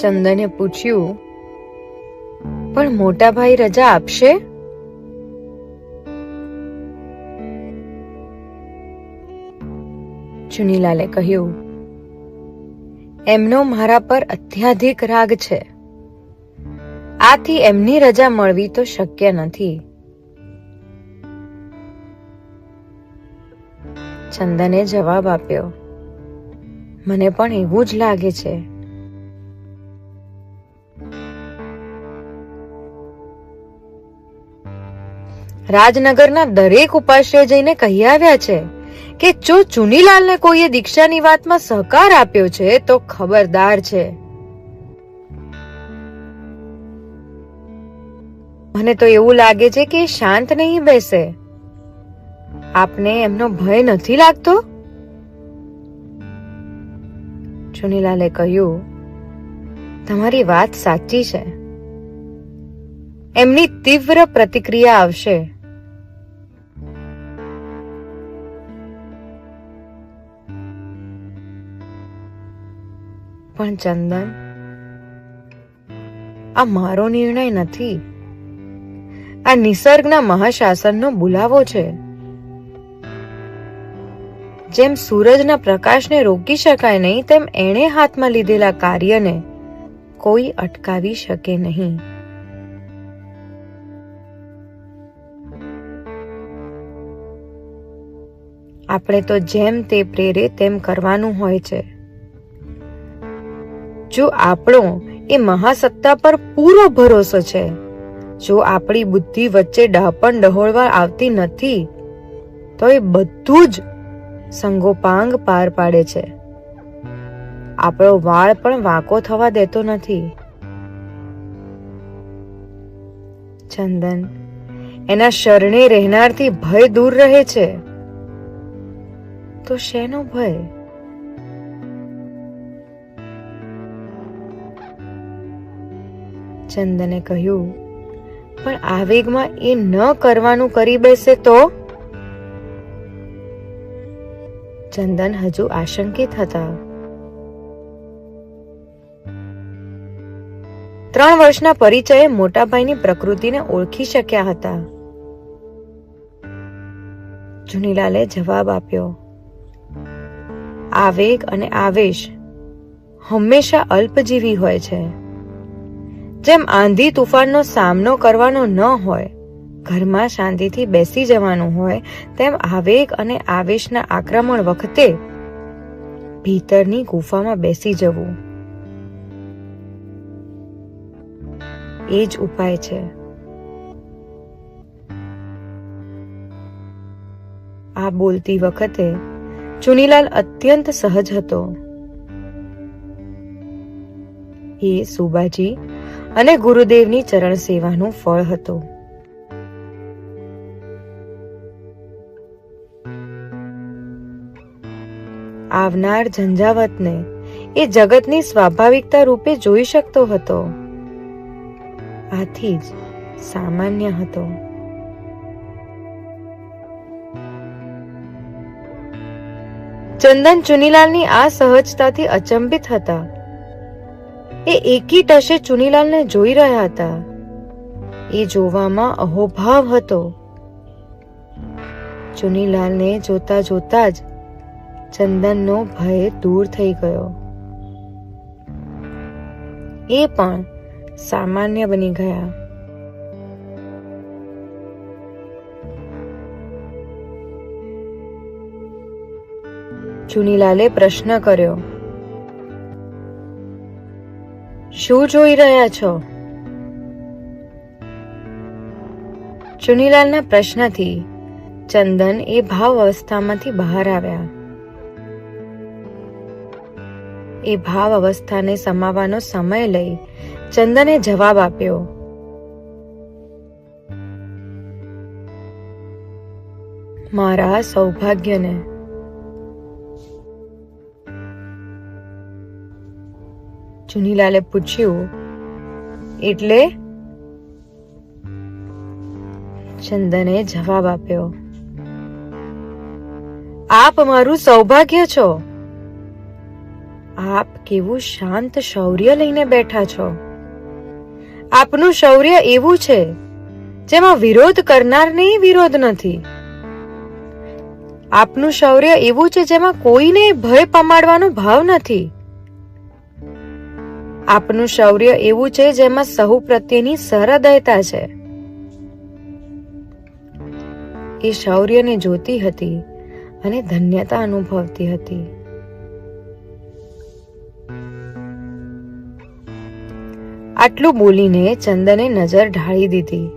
ચંદને પૂછ્યું, પણ મોટા ભાઈ રજા આપશે? ચુનીલાલે કહ્યું, એમનો મારા પર અત્યાધિક રાગ છે. આથી એમની રજા મળવી તો શક્ય નથી. ચંદને જવાબ આપ્યો, મને પણ એવું જ લાગે છે રાજનગરના દરેક ઉપાશ્રય જઈને કહી આવ્યા છે કે જો ચુનીલાલને કોઈએ દીક્ષાની વાતમાં સહકાર આપ્યો છે, તો ખબરદાર છે. મને તો એવું લાગે છે કે શાંત નહીં બેસે. આપને એમનો ભય નથી લાગતો? ચુનીલાલે કહ્યું, તમારી વાત સાચી છે. એમની તીવ્ર પ્રતિક્રિયા આવશે. પણ ચંદન, આ મારો નિર્ણય નથી. આ નિસર્ગના મહાશાસનનો બુલાવો છે. જેમ સૂરજના પ્રકાશને રોકી શકાય નહીં, તેમ એણે હાથમાં લીધેલા કાર્યને કોઈ અટકાવી શકે નહીં. આપણે તો જેમ તે પ્રેરે, તેમ કરવાનું હોય છે. જો આપણો એ મહાસત્તા પર પૂરો ભરોસો છે, જો આપણી બુદ્ધિ વચ્ચે ડહાપણ ડહોળવા આવતી નથી, તો એ બધું જ સંગોપાંગ પાર પાડે છે. આપણો વાળ પણ વાંકો થવા દેતો નથી. ચંદન, એના શરણે રહેનારથી ભય દૂર રહે છે. તો શેનો ભય? ચંદને કહ્યું, પણ આવેગમાં એ ન કરવાનું કરી બેસે તો? ચંદન હજુ આશંકિત હતા. ત્રણ વર્ષના પરિચયે મોટાભાઈની પ્રકૃતિને ઓળખી શક્યા હતા. જુનીલાલે જવાબ આપ્યો આવેગ અને આવેશ હંમેશા અલ્પજીવી હોય છે. જેમ આંધી તુફાનનો સામનો કરવાનો ન હોય, ઘરમાં શાંતિથી બેસી જવાનું હોય, તેમ આવેગ અને આવેશના આક્રમણ વખતે ભીતરની ગુફામાં બેસી જવું. એ જ ઉપાય છે. આ બોલતી વખતે ચુનીલાલ અત્યંત સહજ હતો. એ સુબાજી અને ગુરુદેવની ચરણ સેવાનું ફળ હતું. આવનાર ઝંઝાવતને એ જગતની સ્વાભાવિકતા રૂપે જોઈ શકતો હતો. આથી જ સામાન્ય હતો. ચંદન ચુનીલાલની આ સહજતાથી અચંબિત હતા. એ એકી ટશે ચુનીલાલને જોઈ રહ્યા હતા. એ જોવામાં અહોભાવ હતો. ચુનીલાલને જોતા જોતા જ ચંદનનો ભય દૂર થઈ ગયો. એ પણ સામાન્ય બની ગયા. ચુનીલાલે પ્રશ્ન કર્યો. શું જોઈ રહ્યા છો? ચુનીલાલના પ્રશ્નથી ચંદન એ ભાવ અવસ્થામાંથી બહાર આવ્યા. એ ભાવ અવસ્થાને સમાવવાનો સમય લઈ ચંદને જવાબ આપ્યો. મારા સૌભાગ્યને ચુનીલાલે પૂછ્યું, એટલે? ચંદને જવાબ આપ્યો, આપ મારું સૌભાગ્ય છો. આપ કેવું શાંત શૌર્ય લઈને બેઠા છો. આપનું શૌર્ય એવું છે, જેમાં વિરોધ કરનારને વિરોધ નથી. આપનું શૌર્ય એવું છે, જેમાં કોઈને ભય પમાડવાનો ભાવ નથી. આપનું શૌર્ય એવું છે જેમાં સહુ પ્રત્યેની સહૃદયતા છે. એ શૌર્યને જોતી હતી અને ધન્યતા અનુભવતી હતી. આટલું બોલીને ચંદને નજર ઢાળી દીધી.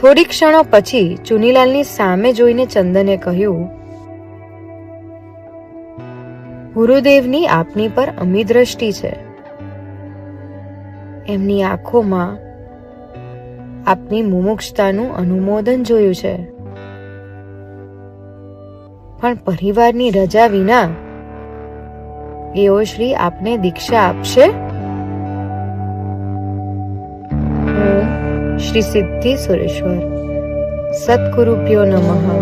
થોડી ક્ષણો પછી ચુનીલાલની સામે જોઈને ચંદને કહ્યું ગુરુદેવની આપની પર અમી દ્રષ્ટિ છે. એમની આંખોમાં આપની મુમુક્ષતાનું અનુમોદન જોયું છે. પણ પરિવારની રજા વિના એઓ શ્રી આપને દીક્ષા આપશે? શ્રી સિદ્ધિ સુરેશ્વર સદગુરુભ્યો નમઃ.